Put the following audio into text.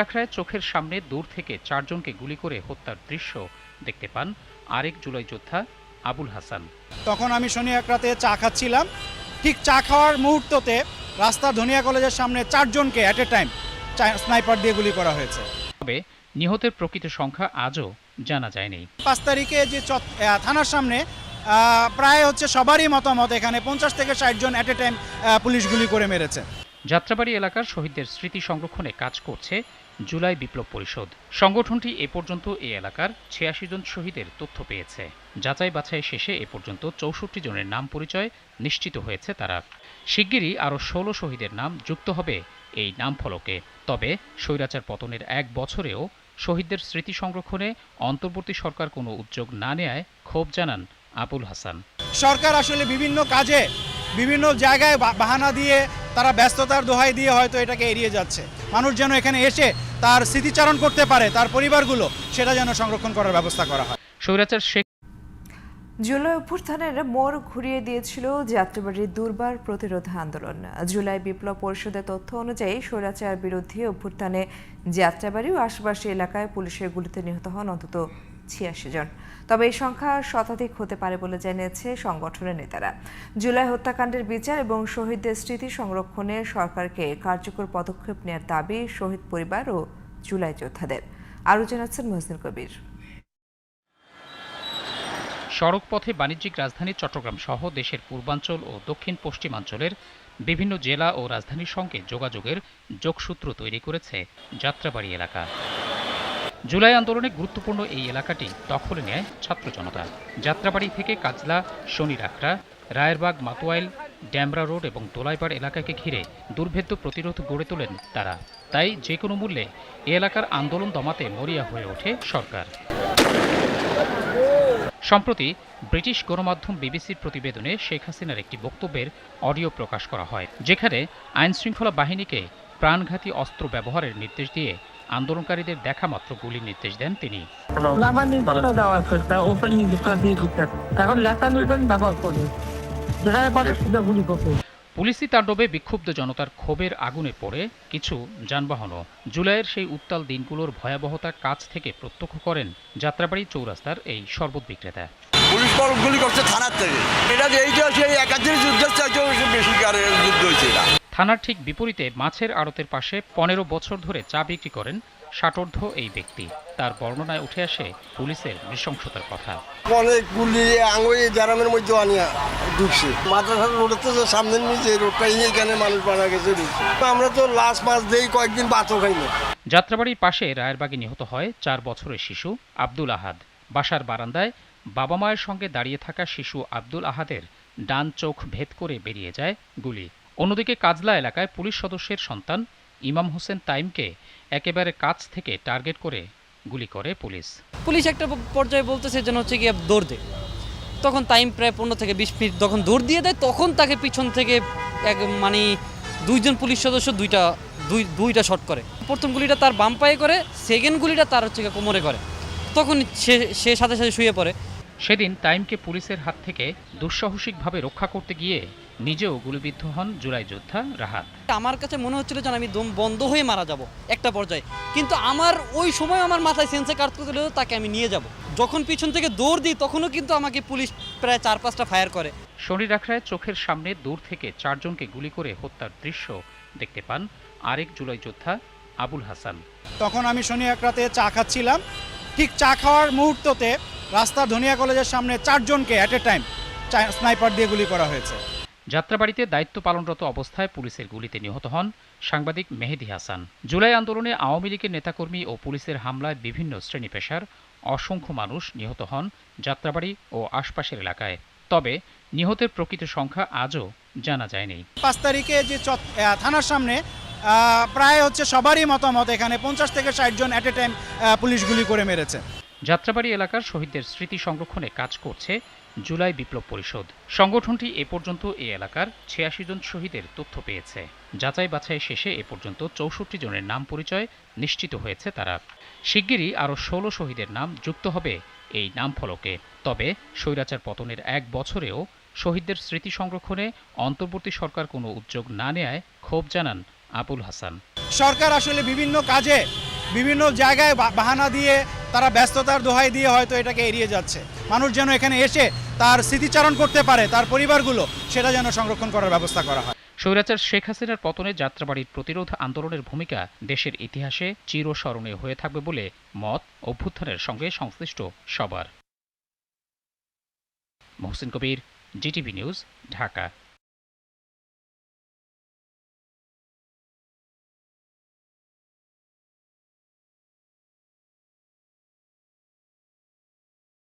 রাখরায় চোখের সামনে দূর থেকে চারজনকে গুলি করে হত্যার দৃশ্য দেখতে পান আরেক জুলাই যোদ্ধা আবুল হাসান। তখন আমি শনি এক রাতে চা খাচ্ছিলাম। ঠিক চা খাওয়ার মুহূর্ততে রাস্তা ধনিয়া কলেজের সামনে চারজনকে অ্যাট এ টাইম স্নাইপার দিয়ে গুলি করা হয়েছে। তবে নিহতের প্রকৃত সংখ্যা আজও জানা যায়নি। পাঁচ তারিখে যে থানার সামনে আহ, প্রায় হচ্ছে সবারই মতামত এখানে পঞ্চাশ থেকে ষাট জন অ্যাট এ টাইম পুলিশ গুলি করে মেরেছে। যাত্রাবাড়ি এলাকার শহীদদের স্মৃতি সংরক্ষণে কাজ করছে জুলাই বিপ্লব পরিষদ। সংগঠনটি এ পর্যন্ত এই এলাকার ছিয়াশি জন শহীদের তথ্য পেয়েছে। যাচাই বাছাই শেষে এ পর্যন্ত চৌষট্টি জনের নাম পরিচয় নিশ্চিত হয়েছে তারা। শিগগিরই আরও ষোলো শহীদের নাম যুক্ত হবে এই নাম ফলকে তবে স্বৈরাচার পতনের এক বছরেও শহীদদের স্মৃতি সংরক্ষণে অন্তর্বর্তী সরকার কোনো উদ্যোগ না নেয় ক্ষোভ জানান আবুল হাসান। সরকার আসলে বিভিন্ন কাজে বিভিন্ন জায়গায় বাহানা দিয়ে তারা ব্যস্ততার দোহাই দিয়ে হয়তো এটাকে এড়িয়ে যাচ্ছে। মানুষ যেন এখানে এসে তার স্মৃতিচারণ করতে পারে তার পরিবারগুলো সেটা যেন সংরক্ষণ করার ব্যবস্থা করা হয়। স্বৈরাচার শেখ জুলাই অভ্যুত্থানের মোড় ঘুরিয়ে দিয়েছিল যাত্রাবাড়ির দুর্বার প্রতিরোধ আন্দোলন। জুলাই বিপ্লব পরিষদের তথ্য অনুযায়ী স্বৈরাচার বিরোধী অভ্যুত্থানে যাত্রাবাড়ি ও আশপাশি এলাকায় পুলিশের গুলিতে নিহত হন অন্তত ছিয়াশি জন। তবে এই সংখ্যা শতাধিক হতে পারে বলে জানিয়েছে সংগঠনের নেতারা। জুলাই হত্যাকাণ্ডের বিচার এবং শহীদদের স্মৃতি সংরক্ষণে সরকারকে কার্যকর পদক্ষেপ নেওয়ার দাবি শহীদ পরিবার ও জুলাই যোদ্ধাদের। আরও জানাচ্ছেন মজনুল কবির। সড়ক পথে বাণিজ্যিক রাজধানী চট্টগ্রাম সহ দেশের পূর্বাঞ্চল ও দক্ষিণ পশ্চিমাঞ্চলের বিভিন্ন জেলা ও রাজধানীর সঙ্গে যোগাযোগের যোগসূত্র তৈরি করেছে যাত্রাবাড়ি এলাকা। জুলাই আন্দোলনে গুরুত্বপূর্ণ এই এলাকাটি দখলে নেয় ছাত্র জনতা। যাত্রাবাড়ি থেকে কাজলা শনিরাখড়া রায়েরবাগ, মাতোয়াইল, ড্যামরা রোড এবং দোলাইপাড় এলাকাকে ঘিরে দুর্ভেদ্য প্রতিরোধ গড়ে তোলেন তারা। তাই যে কোনো মূল্যে এ এলাকার আন্দোলন দমাতে মরিয়া হয়ে ওঠে সরকার। সম্প্রতি ব্রিটিশ গণমাধ্যম বিবিসির প্রতিবেদনে শেখ হাসিনার একটি বক্তব্যের অডিও প্রকাশ করা হয়, যেখানে আইনশৃঙ্খলা বাহিনীকে প্রাণঘাতী অস্ত্র ব্যবহারের নির্দেশ দিয়ে আন্দোলনকারীদের দেখা মাত্র গুলির নির্দেশ দেন তিনি। গুলি পুলিশি তাণ্ডবে বিক্ষুব্ধ জনতার ক্ষোভের আগুনে পড়ে কিছু যানবাহনও। জুলাইয়ের সেই উত্তাল দিনগুলোর ভয়াবহতা কাছ থেকে প্রত্যক্ষ করেন যাত্রাবাড়ি চৌরাস্তার এই শরবত বিক্রেতা। পুলিশ গুলি করছে থানার থেকে। এটা এই যে সেই একাধিক থানার ঠিক বিপরীতে মাছের আড়তের পাশে পনেরো বছর ধরে চা বিক্রি করেন ষাটোর্ধ এই ব্যক্তি। তার বর্ণনায় উঠে আসে পুলিশের নৃশংসতার কথা। অনেক গুলি আঙুল গ্রামের মধ্যে আনিয়া ঢুকছে। মাদ্রাসা রোডের তো যে সামনের নিচে রোডটা এইখানে মানুষ মারা গেছে আমরা তো লাস্ট মাস দেই কয়েকদিন ভাতও খাই না। যাত্রাবাড়ির পাশে রায়েরবাগে নিহত হয় চার বছরের শিশু আব্দুল আহাদ। বাসার বারান্দায় বাবা মায়ের সঙ্গে দাঁড়িয়ে থাকা শিশু আব্দুল আহাদের ডান চোখ ভেদ করে বেরিয়ে যায় গুলি। অন্যদিকে কাজলা এলাকায় পুলিশ সদস্যের সন্তান ইমাম হোসেন তাইমকে একেবারে কাছ থেকে টার্গেট করে গুলি করে পুলিশ। পুলিশ একটা পর্যায়ে বলতেছে যেন হচ্ছে গিয়ে দৌড় দে তখন টাইম প্রায় পনেরো থেকে বিশ মিনিট যখন দৌড় দিয়ে দেয়, তখন তাকে পিছন থেকে এক মানে দুইজন পুলিশ সদস্য দুইটা, দুই, দুইটা শট করে। প্রথম গুলিটা তার বাম পায়ে করে সেকেন্ড গুলিটা তার হচ্ছে কোমরে করে। তখন সে সে সাথে সাথে শুয়ে পড়ে। সেদিন তাইমকে পুলিশের হাত থেকে দুঃসাহসিকভাবে রক্ষা করতে গিয়ে নিজেও গুলিবিদ্ধ হন জুলাই যোদ্ধা রাহাত। আমার কাছে মনে হচ্ছিল যেন আমি দম বন্ধ হয়ে মারা যাব একটা পর্যায়ে। কিন্তু আমার ওই সময় আমার মাথায় সেন্সে কাটতে গেলেও তাকে আমি নিয়ে যাব। যখন পিছন থেকে দৌড় দিই তখনও কিন্তু আমাকে পুলিশ প্রায় চার পাঁচটা ফায়ার করে। শনি রাখরায় চোখের সামনে দূর থেকে চারজনকে গুলি করে হত্যার দৃশ্য দেখতে পান আরেক জুলাই যোদ্ধা আবুল হাসান। তখন আমি শনি এক রাতে চা খাচ্ছিলাম। ঠিক চা খাওয়ার মুহূর্ততে রাস্তা ধনিয়া কলেজের সামনে চারজনকে অ্যাট এ টাইম স্নাইপার দিয়ে গুলি করা হয়েছে। যাত্রাবাড়িতে দায়িত্ব পালনরত অবস্থায় পুলিশের গুলিতে নিহত হন সাংবাদিক মেহেদি হাসান। জুলাই আন্দোলনে আওয়ামী লীগের নেতাকর্মী ও পুলিশের হামলায় বিভিন্ন শ্রেণি পেশার অসংখ্য মানুষ নিহত হন যাত্রাবাড়ি ও আশপাশের এলাকায়। তবে নিহতের প্রকৃত সংখ্যা আজও জানা যায়নি। পাঁচ তারিখে যে থানার সামনে প্রায় হচ্ছে সবারই মতামত এখানে পঞ্চাশ থেকে ষাট জন অ্যাট এ টাইম পুলিশ গুলি করে মেরেছে। যাত্রাবাড়ি এলাকার শহীদদের স্মৃতি সংরক্ষণে কাজ করছে জুলাই বিপ্লব পরিষদ। সংগঠনটি এ পর্যন্ত এই এলাকার ছিয়াশি জন শহীদের তথ্য পেয়েছে। যাচাই বাছাই শেষে এ পর্যন্ত চৌষট্টি জনের নাম পরিচয় নিশ্চিত হয়েছে তারা। শিগগিরই আরও ষোলো শহীদের নাম যুক্ত হবে এই নাম ফলকে তবে স্বৈরাচার পতনের এক বছরেও শহীদদের স্মৃতি সংরক্ষণে অন্তর্বর্তী সরকার কোনো উদ্যোগ না নেয় ক্ষোভ জানান আবুল হাসান। সরকার আসলে বিভিন্ন কাজে বিভিন্ন জায়গায় বাহানা দিয়ে তারা ব্যস্ততার দোহাই দিয়ে হয়তো এটাকে এড়িয়ে যাচ্ছে। মানুষ যেন এখানে এসে তার স্মৃতিচারণ করতে পারে, তার পরিবারগুলো, সেটা যেন সংরক্ষণ করার ব্যবস্থা করা হয়। স্বৈরাচার শেখ হাসিনার পতনে যাত্রাবাড়ির প্রতিরোধ আন্দোলনের ভূমিকা দেশের ইতিহাসে চিরস্মরণীয় হয়ে থাকবে বলে মত অভ্যুত্থানের সঙ্গে সংশ্লিষ্ট সবার। Mohsin Kabir, GTV news, Dhaka.